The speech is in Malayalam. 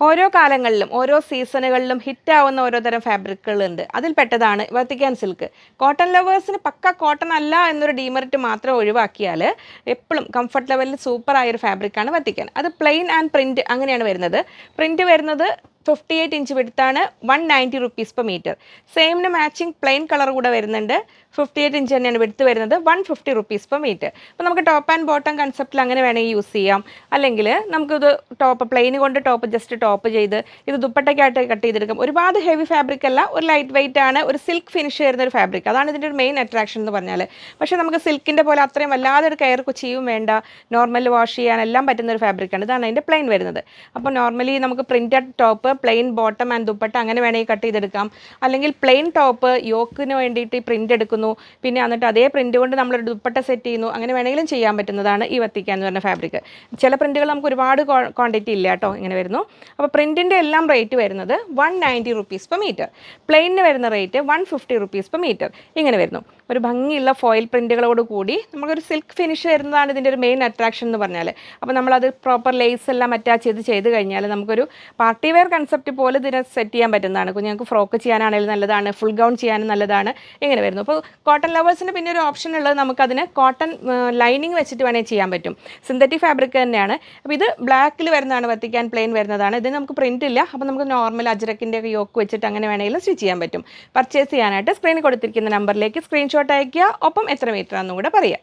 ഓരോ കാലങ്ങളിലും ഓരോ സീസണുകളിലും ഹിറ്റാവുന്ന ഓരോ തരം ഫാബ്രിക്കുകളുണ്ട്. അതിൽ പെട്ടതാണ് വത്തിക്കാൻ സിൽക്ക് കോട്ടൺ ലവേഴ്സിന് പക്ക കോട്ടൺ അല്ല എന്നൊരു ഡീമെറിറ്റ് മാത്രം ഒഴിവാക്കിയാൽ എപ്പോഴും കംഫർട്ട് ലെവലിൽ സൂപ്പർ ആയൊരു ഫാബ്രിക്കാണ് വത്തിക്കാൻ അത് പ്ലെയിൻ ആൻഡ് പ്രിന്റ് അങ്ങനെയാണ് വരുന്നത്. പ്രിന്റ് വരുന്നത് fifty eight inch വിടുത്താണ് one ninety rupees per metre സെയിമിന് matching plain colour കൂടെ വരുന്നുണ്ട്. ഫിഫ്റ്റി എയ്റ്റ് ഇഞ്ച് തന്നെയാണ് വെടുത്ത് വരുന്നത്. One fifty rupees per metre അപ്പോൾ നമുക്ക് ടോപ്പ് ആൻഡ് ബോട്ടം കൺസെപ്റ്റിൽ അങ്ങനെ വേണമെങ്കിൽ യൂസ് ചെയ്യാം. അല്ലെങ്കിൽ നമുക്കിത് ടോപ്പ് പ്ലെയിൻ കൊണ്ട് ടോപ്പ് ജസ്റ്റ് ടോപ്പ് ചെയ്ത് ഇത് ദുപ്പട്ടയ്ക്കായിട്ട് കട്ട് ചെയ്തെടുക്കാം. ഒരുപാട് ഹെവി ഫാബ്രിക് അല്ല ഒരു ലൈറ്റ് വെയിറ്റ് ആണ് ഒരു സിൽക്ക് ഫിനിഷ് ചെയ്യുന്ന ഒരു ഫാബ്രിക് അതാണ് ഇതിന്റെ ഒരു മെയിൻ അട്രാക്ഷൻ എന്ന് പറഞ്ഞാൽ. പക്ഷേ നമുക്ക് സിൽക്കിന്റെ പോലെ അത്രയും വല്ലാതെ ഒരു കെയർ കുച്ചിയും വേണ്ട നോർമൽ വാഷ് ചെയ്യാൻ എല്ലാം പറ്റുന്ന ഒരു ഫാബ്രിക്കാണ് ഇതാണ് അതിന്റെ പ്ലെയിൻ വരുന്നത്. അപ്പോൾ നോർമലി നമുക്ക് printed top plain bottom and dupatta അങ്ങനെ വേണമെങ്കിൽ കട്ട് ചെയ്തെടുക്കാം. അല്ലെങ്കിൽ പ്ലെയിൻ ടോപ്പ് യോക്കിന് വേണ്ടിയിട്ട് പ്രിന്റ് എടുക്കുന്നു പിന്നെ എന്നിട്ട് അതേ പ്രിന്റ് കൊണ്ട് നമ്മളൊരു ദുപ്പട്ട സെറ്റ് ചെയ്യുന്നു. അങ്ങനെ വേണമെങ്കിലും ചെയ്യാൻ പറ്റുന്നതാണ് ഈ വത്തിക്ക എന്ന് പറഞ്ഞ ഫാബ്രിക് ചില പ്രിന്റുകൾ നമുക്ക് ഒരുപാട് ക്വാണ്ടിറ്റി ഇല്ല കേട്ടോ ഇങ്ങനെ വരുന്നു. അപ്പോൾ പ്രിന്റിന്റെ എല്ലാം റേറ്റ് വരുന്നത് one ninety rupees per metre പ്ലെയിനിന് വരുന്ന rate one fifty rupees per metre ഇങ്ങനെ വരുന്നു. ഒരു ഭംഗിയുള്ള ഫോയിൽ പ്രിന്റുകളോട് കൂടി നമുക്കൊരു സിൽക്ക് ഫിനിഷ് വരുന്നതാണ് ഇതിന്റെ ഒരു മെയിൻ അട്രാക്ഷൻ എന്ന് പറഞ്ഞാൽ അപ്പോൾ നമ്മളത് പ്രോപ്പർ ലേസ് എല്ലാം അറ്റാച്ച് ചെയ്ത് ചെയ്ത് കഴിഞ്ഞാൽ നമുക്കൊരു പാർട്ടി വെയർ കൺസെപ്റ്റ് പോലെ ഇതിനെ സെറ്റ് ചെയ്യാൻ പറ്റുന്നതാണ്. കുഞ്ഞുങ്ങൾക്ക് ഫ്രോക്ക് ചെയ്യാനാണെങ്കിലും നല്ലതാണ് ഫുൾ ഗൗൺ ചെയ്യാനും നല്ലതാണ് ഇങ്ങനെ വരുന്നു. അപ്പോൾ കോട്ടൺ ലവേഴ്സിന് പിന്നെ ഒരു ഓപ്ഷൻ ഉള്ളത് നമുക്കതിന് കോട്ടൺ ലൈനിങ് വെച്ചിട്ട് വേണമെങ്കിൽ ചെയ്യാൻ പറ്റും. സിന്തറ്റിക് ഫാബ്രിക് തന്നെയാണ്. അപ്പോൾ ഇത് ബ്ലാക്കിൽ വരുന്നതാണ് വത്തിക്കാൻ പ്ലെയിൻ വരുന്നതാണ്. ഇതിന് നമുക്ക് പ്രിന്റ് ഇല്ല. അപ്പോൾ നമുക്ക് നോർമൽ അജ്രക്കിന്റെ ഒക്കെ യോക്ക് വെച്ചിട്ട് അങ്ങനെ വേണമെങ്കിലും സ്റ്റിച്ച് ചെയ്യാൻ പറ്റും. പർച്ചേസ് ചെയ്യാനായിട്ട് സ്ക്രീനിൽ കൊടുത്തിരിക്കുന്ന നമ്പറിലേക്ക് സ്ക്രീൻഷോട്ട് അയയ്ക്കുക. ഒപ്പം എത്ര മീറ്റർ ആണെന്നും കൂടെ പറയാം.